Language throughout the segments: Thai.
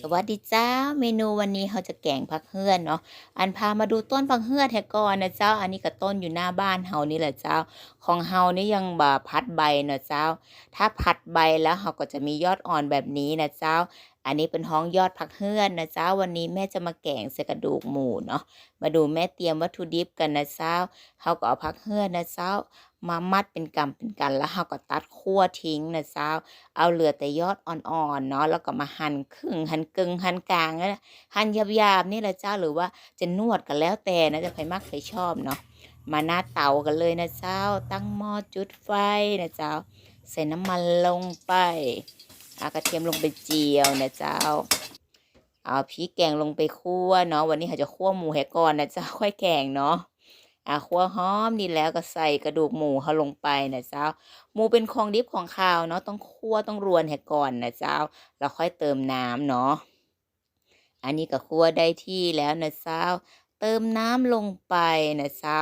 สวัสดีเจ้า เมนูวันนี้เขาจะแกงผักเฮือนเนาะ อันพามาดูต้นผักเฮือนแท้ก่อนนะเจ้า อันนี้ก็ต้นอยู่หน้าบ้านเฮานี่แหละเจ้า ของเฮานี่ยังบ่พัดใบเนาะเจ้า ถ้าพัดใบแล้วเขาก็จะมียอดอ่อนแบบนี้นะเจ้าอันนี้เป็นห้องยอดผักเฮือนนะเจ้าวันนี้แม่จะมาแกงใส่กระดูกหมูเนาะมาดูแม่เตรียมวัตถุดิบกันนะเจ้าเฮาก็เอาผักเฮือนนะเจ้ามามัดเป็นกำเป็นกันแล้วเฮาก็ตัดขั้วทิ้งนะเจ้าเอาเหลือแต่ยอดอ่อนๆเนาะแล้วก็มาหั่นครึ่งหั่นกึ่งหั่นกลางนะหั่นหยาบๆนี่แหละเจ้าหรือว่าจะนวดกันแล้วแต่นะจะใครมักใครชอบเนาะมาหน้าเตากันเลยนะเจ้า ตั้งหม้อจุดไฟนะเจ้า ใส่น้ำมันลงไป อากระเทียมลงไปเจียวนะเจ้า เอาพริกแกงลงไปคั่วเนาะวันนี้เขาจะคั่วหมูให้ก่อนนะเจ้าค่อยแกงเนาะอะคั่วหอมนี่แล้วก็ใส่กระดูกหมูเขาลงไปนะเจ้า หมูเป็นของดิบของข้าวเนาะต้องคั่วต้องรวนให้ก่อนนะเจ้าแล้วค่อยเติมน้ำเนาะอันนี้ก็คั่วได้ที่แล้วนะเจ้า เติมน้ำลงไปนะเจ้า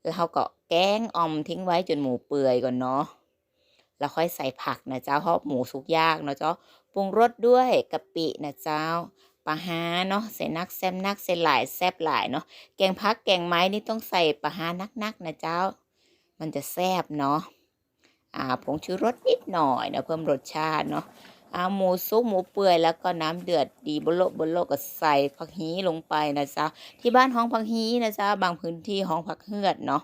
แล้วเราก็แกงอ่อมทิ้งไว้จนหมูเปื่อยก่อนเนาะ แล้วค่อยใส่ผักนะเจ้าเพราะหมูสุกยากเนาะเจ้าปรุงรสด้วยกะปินะเจ้าปลาฮาเนาะใส่นักแซมนักใส่หลายแซบหลายเนาะแกงพักแกงไม้นี่ต้องใส่ปลาฮานักๆนะเจ้า มันจะแซบเนาะอ่าผงชูรสนิดหน่อยนะเพิ่มรสชาติเนาะอ่าหมูซุปหมูเปื่อยแล้วก็น้ำเดือดดีบนโลกบนโลกก็ใส่ผักฮีลงไปนะจ๊ะที่บ้านห้องผักฮีนะจ๊ะบางพื้นที่ห้องผักเฮือดเนาะ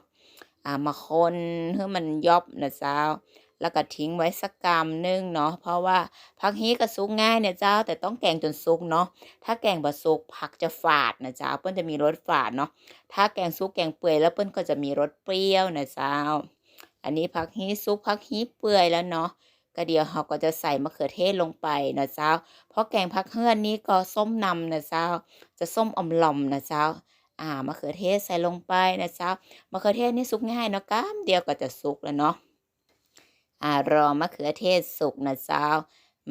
อ่ามาคนให้มันยอบนะจ๊ะ แล้วก็ทิ้งไว้สักกรัมนึงเนาะเพราะว่าผักฮีก็สุกง่ายเนี่ยเจ้า แต่ต้องแกงจนสุกเนาะถ้าแกงบะสุกผักจะฝาดนะเจ๊ะเปิ้นจะมีรสฝาดเนาะถ้าแกงสุกแกงเปื่อยแล้วเปิ้นก็จะมีรสเปรี้ยวนะเจ้า อันนี้ผักฮีซุปผักฮีเปื่อยแล้วเนาะก็เดี๋ยวเราก็จะใส่มะเขือเทศลงไปนะเจ้า เพราะแกงผักเฮือนนี้ก็ส้มนำนะเจ้า จะส้มอมหล่อมนะเจ้า อ่ามะเขือเทศใส่ลงไปนะเจ้ามะเขือเทศนี่สุกง่ายเนาะก้ามเดียวก็จะสุกแล้วเนาะ อารอมะเขือเทศสุกนะเจ้า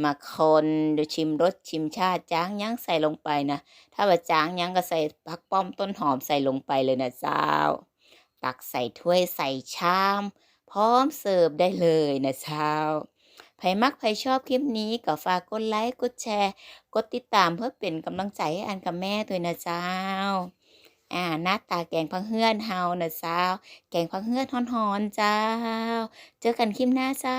มาคนดูชิมรสชิมชาติจ้างยั้งใส่ลงไปนะ ถ้าว่าจ้างยั้งก็ใส่ผักป้อมต้นหอมใส่ลงไปเลยนะเจ้า ตักใส่ถ้วยใส่ชาม พร้อมเสิร์ฟได้เลยนะเช้าใครมักใครชอบคลิปนี้ก็ฝากกดไลค์กดแชร์ กดติดตามเพื่อเป็นกำลังใจให้อันกับแม่ด้วยนะเจ้า อ่าหน้าตาแกงพังเฮือนเฮาเนะเจ้า แกงพังเฮือนฮ้อนๆเจ้า เจอกันคลิปหน้าเจ้า